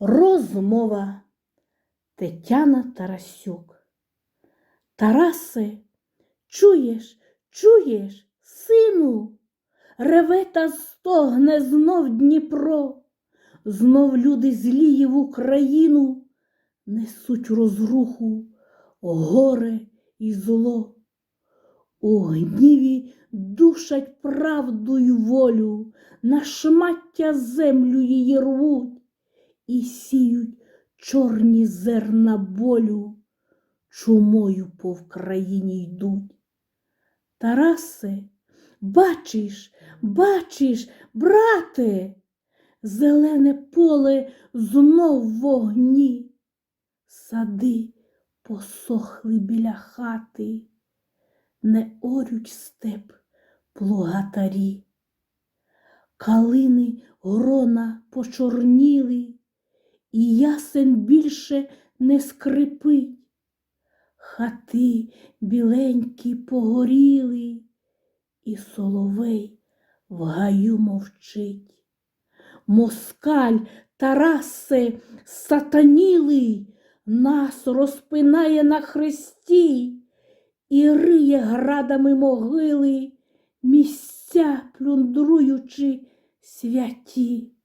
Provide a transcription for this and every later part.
Розмова Тетяна Тарасюк. Тарасе, чуєш, чуєш, сину, реве та стогне знов Дніпро, знов люди злії в Україну несуть розруху, горе і зло. У гніві душать правду й волю, на шмаття землю її рвуть і сіють чорні зерна болю, чумою по Вкраїні йдуть. Тарасе, бачиш, бачиш, брате, зелене поле знов в вогні, сади посохли біля хати, не орють степ плугатарі. Калини грона почорніли, і ясен більше не скрипить. Хати біленькі погоріли, і соловей в гаю мовчить. Москаль, Тарасе, сатанілий, нас розпинає на хресті і риє градами могили, місця плюндруючи святі.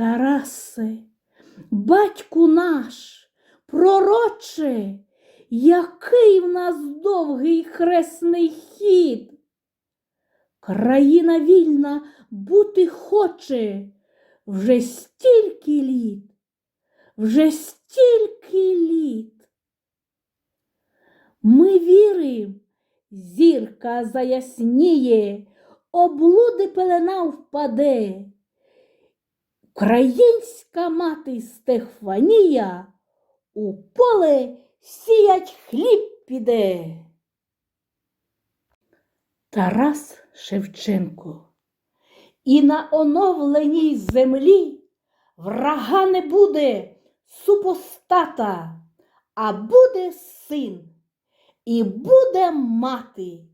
Тарасе, батьку наш, пророче, який в нас довгий хресний хід. Країна вільна бути хоче вже стільки літ, вже стільки літ. Ми вірим, зірка заясніє, облуди пелена впаде. Українська мати Стефанія у поле сіять хліб піде. Тарас Шевченко. І на оновленій землі врага не буде супостата, а буде син, і буде мати,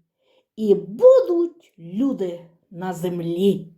і будуть люди на землі.